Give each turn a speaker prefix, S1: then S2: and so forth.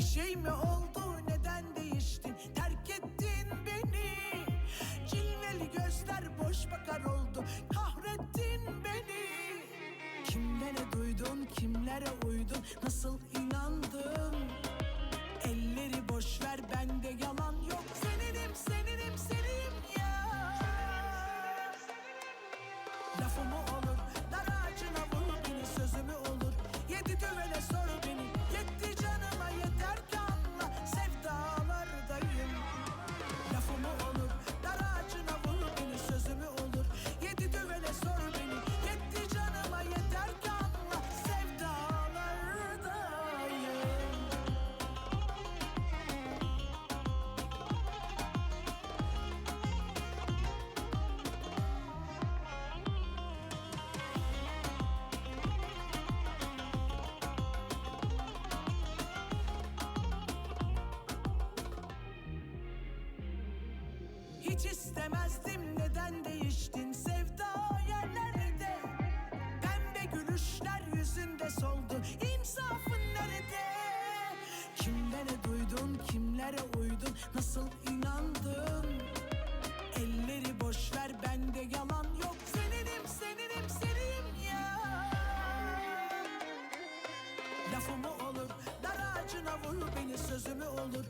S1: şey mi oldu? Neden değiştin? Terk ettin beni. Cilveli gözler boş bakar oldu. Kahrettin beni. Kimlere duydun kimlere uydun? Nasıl inandın? Elleri boş ver bende yalan yok. Seninim seninim senim ya. Lafımı olur Hiç istemezdim. Neden değiştin? Sevda yerlerde. Pembe gülüşler yüzünde soldu. İnsafın nerede? Kimlere duydun? Kimlere uydun? Nasıl inandın? Elleri boş ver bende yalan yok. Seninim seninim senim ya. Lafımı olur dar ağacına vur beni sözümü olur